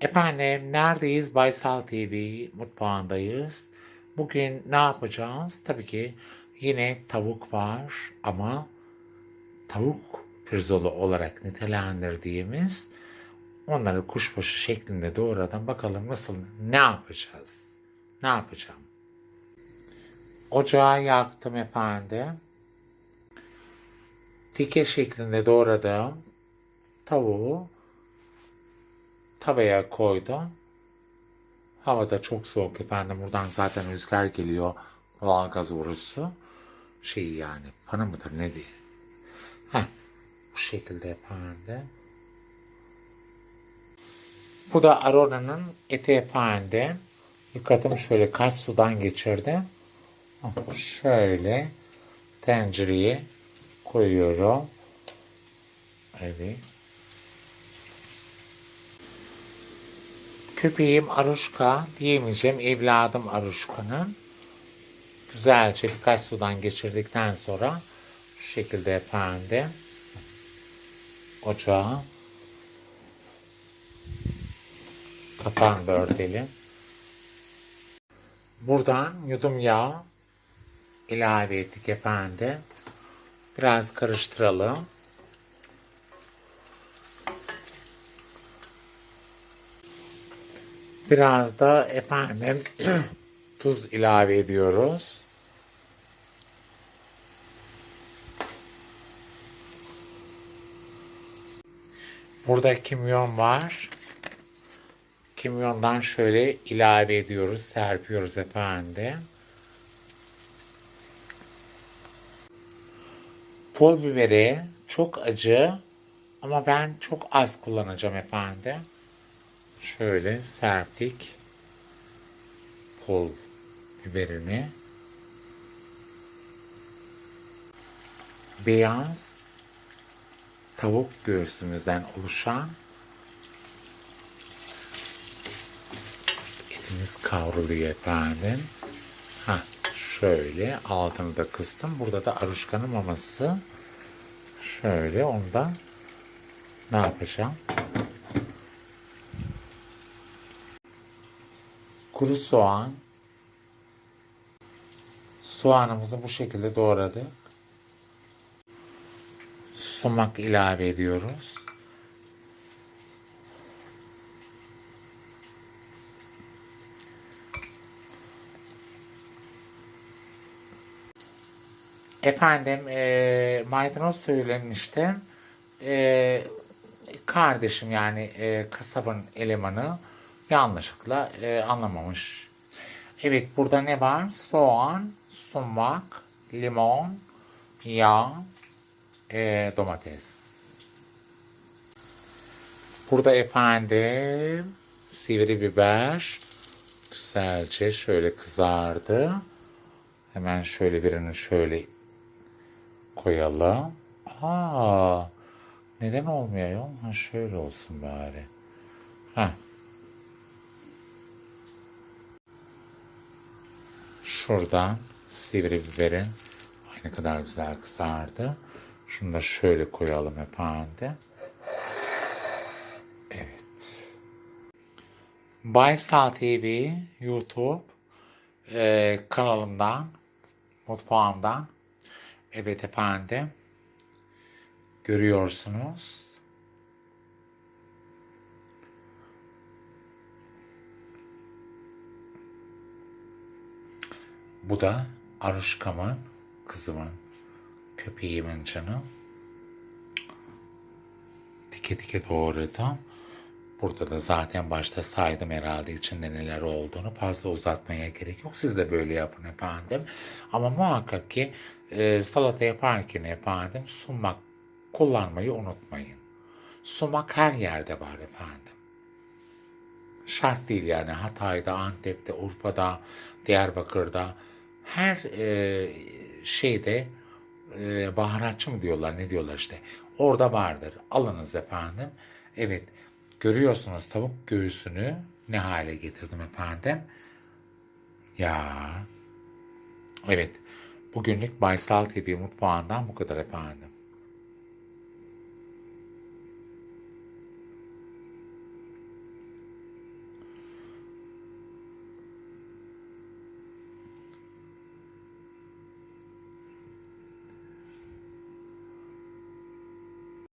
Efendim neredeyiz? Baysal TV mutfağındayız. Bugün ne yapacağız? Tabii ki yine tavuk var ama tavuk pirzolu olarak nitelendirdiğimiz onları kuşbaşı şeklinde doğradan bakalım nasıl ne yapacağız? Ne yapacağım? Ocağı yaktım efendim. Tike şeklinde doğradığım tavuğu tavaya koydum. Havada çok soğuk efendim. Buradan zaten rüzgar geliyor. Doğalgaz borusu. Şey yani fanı mıdır ne diye. Heh, bu şekilde efendim. Bu da Arona'nın eti efendim. Yıkadım şöyle kaç sudan geçirdim. Şöyle tencereye koyuyorum. Evet. Köpeğim Aruşka diyemeyeceğim evladım Aruşka'nın. Güzelce birkaç sudan geçirdikten sonra şu şekilde efendim ocağı kapağını örtelim. Buradan yudum yağ ilave ettik efendim. Biraz karıştıralım. Biraz da efendim tuz ilave ediyoruz. Burada kimyon var. Kimyondan şöyle ilave ediyoruz, serpiyoruz efendim. Pul biberi çok acı ama ben çok az kullanacağım efendim. Şöyle serptik pul biberini. Beyaz tavuk göğsümüzden oluşan etimiz kavruluyor efendim. Ha şöyle altını da kıstım. Burada da aruşkanın maması. Şöyle ondan ne yapacağım? Kuru soğan. Soğanımızı bu şekilde doğradık. Sumak ilave ediyoruz. Efendim e, maydanoz söylemiştim. E, kardeşim yani e, kasabın elemanı yanlışlıkla e, anlamamış. Evet burada ne var? Soğan, sumak, limon, yağ, e, domates. Burada efendim sivri biber güzelce şöyle kızardı. Hemen şöyle birini şöyle koyalım. Aa, neden olmuyor? Ha, şöyle olsun bari. Ha. Şuradan sivri biberin ay ne kadar güzel kızardı. Şunu da şöyle koyalım efendim. Evet. Baysal TV YouTube e, kanalımdan mutfağımdan evet efendim görüyorsunuz. Bu da Aruşkam'ın, kızımın, köpeğimin canı. Dike dike doğradım. Burada da zaten başta saydım herhalde içinde neler olduğunu. Fazla uzatmaya gerek yok. Siz de böyle yapın efendim. Ama muhakkak ki e, salata yaparken efendim sumak kullanmayı unutmayın. Sumak her yerde var efendim. Şart değil yani Hatay'da, Antep'te, Urfa'da, Diyarbakır'da her e, şeyde e, baharatçı mı diyorlar ne diyorlar işte orada vardır. Alınız efendim. Evet görüyorsunuz tavuk göğsünü ne hale getirdim efendim. Ya evet bugünlük Baysal TV mutfağından bu kadar efendim.